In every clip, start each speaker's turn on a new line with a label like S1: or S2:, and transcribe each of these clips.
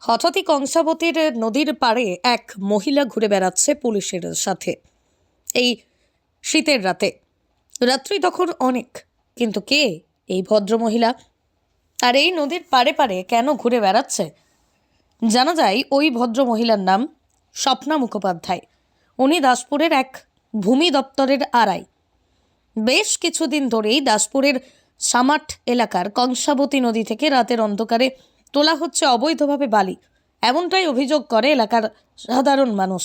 S1: হঠাৎই কংসাবতীর নদীর পাড়ে এক মহিলা ঘুরে বেড়াচ্ছে পুলিশের সাথে। এই শীতের রাতে। রাত্রি তখন অনেক। কিন্তু কে এই ভদ্র মহিলা আর এই নদীর পাড়ে পাড়ে কেন ঘুরে বেড়াচ্ছে? জানা যায় ওই ভদ্র মহিলার নাম স্বপ্না মুখোপাধ্যায়। উনি দাসপুরের এক ভূমি দপ্তরের আড়াই। বেশ কিছুদিন ধরেই দাসপুরের সামাট এলাকার কংসাবতী নদী থেকে রাতের অন্ধকারে তোলা হচ্ছে অবৈধভাবে বালি। এমনটাই অভিযোগ করে এলাকার সাধারণ মানুষ।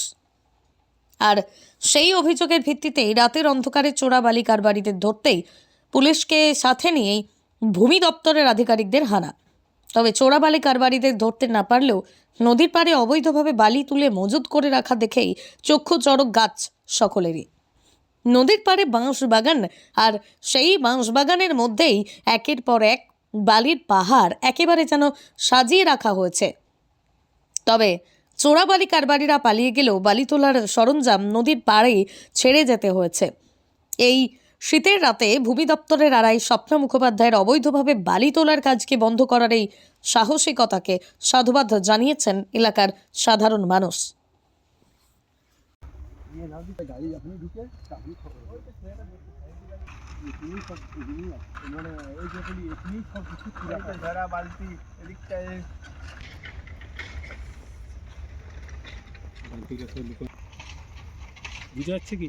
S1: আর সেই অভিযোগের ভিত্তিতেই রাতের অন্ধকারে চোরা বালি কারবারিদের ধরতেই পুলিশকে সাথে নিয়েই ভূমি দপ্তরের আধিকারিকদের হানা। তবে চোরা বালি কারবারিদের ধরতে না পারলেও নদীর পাড়ে অবৈধভাবে বালি তুলে মজুত করে রাখা দেখেই চক্ষু চড়ক গাছ সকলেরই। নদীর পাড়ে বাঁশ বাগান আর সেই বাঁশ বাগানের মধ্যেই একের পর এক বালির পাহাড় একেবারে যেন সাজিয়ে রাখা হয়েছে। তবে চোরাবালি কারবারিরা পালিয়ে গেলেও বালি তোলার সরঞ্জাম নদীর পাড়েই ছেড়ে যেতে হয়েছে। এই শীতের রাতে ভূমি দপ্তরের আড়াই স্বপ্ন মুখোপাধ্যায়ের অবৈধভাবে বালি তোলার কাজকে বন্ধ করার এই সাহসিকতাকে সাধুবাদ জানিয়েছেন এলাকার সাধারণ মানুষ।
S2: ধরা বালতি এদিকটায়
S3: বুঝা যাচ্ছে কি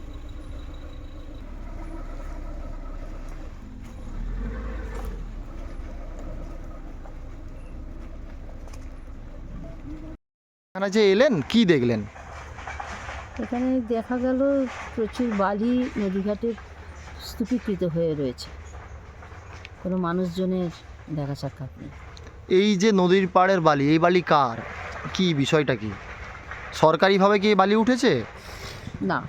S4: এখানে যে এলেন কি দেখলেন?
S5: এখানে দেখা গেল প্রচুর বালি নদীঘাটে স্তূপীকৃত হয়ে রয়েছে। কোনো মানুষজনের দেখা সাক্ষাৎ নেই।
S4: এই যে নদীর পাড়ের বালি এই বালি কার? কি বিষয়টা কি? সরকারিভাবে কি এই বালি উঠেছে?
S5: না।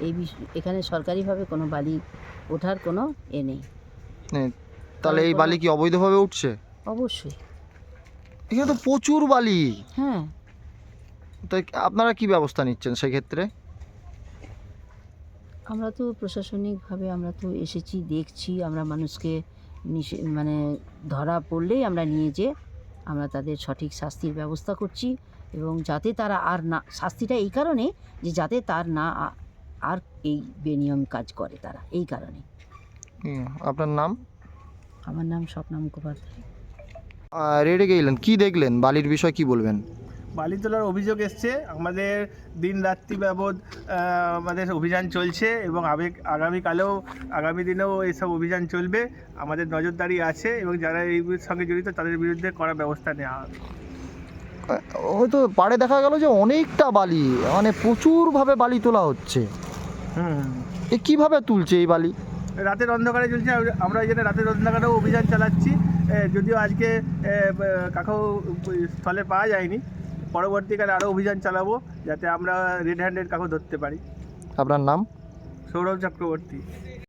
S5: এই বিষ- এখানে সরকারিভাবে কোনো বালি ওঠার কোনো এ নেই।
S4: নে, তাহলে এই বালি কি অবৈধভাবে উঠছে?
S5: অবশ্যই।
S4: এখানে তো প্রচুর বালি।
S5: হ্যাঁ।
S4: তো আপনারা কি ব্যবস্থা নিচ্ছেন সেক্ষেত্রে?
S5: আমরা তো প্রশাসনিকভাবে আমরা তো এসেছি দেখছি আমরা মানুষকে নিষে- মানে ধরা পড়লেই আমরা নিয়ে যে আমরা তাদের সঠিক শাস্তির ব্যবস্থা করছি এবং যাতে তারা আর না শাস্তিটা এই কারণে যে যাতে তার না আর এই বেনিয়ম কাজ করে তারা এই কারণে।
S4: আপনার নাম?
S5: আমার নাম স্বপ্না মুখোপাধ্যায়।
S4: রেডে গেলেন কি দেখলেন? বালির বিষয় কি বলবেন?
S2: বালি তোলার অভিযোগ এসছে আমাদের দিন রাত্রি বাবদ আমাদের অভিযান চলছে এবং আবেগ আগামীকালেও আগামী দিনেও এইসব অভিযান চলবে। আমাদের নজরদারি আছে এবং যারা এই সঙ্গে জড়িত তাদের বিরুদ্ধে করা ব্যবস্থা নেওয়া হবে।
S4: হয়তো পাড়ে দেখা গেল যে অনেকটা বালি মানে প্রচুরভাবে বালি তোলা হচ্ছে।
S2: হুম।
S4: এ কীভাবে তুলছে এই বালি?
S2: রাতের অন্ধকারে চলছে আমরা এই জন্য রাতের অন্ধকারেও অভিযান চালাচ্ছি। যদিও আজকে কাকাও স্থলে পাওয়া যায়নি। পরবর্তীকালে আরও অভিযান চালাবো যাতে আমরা রেড হ্যান্ডেড কাকু ধরতে পারি।
S4: আপনার নাম?
S2: সৌরভ চক্রবর্তী।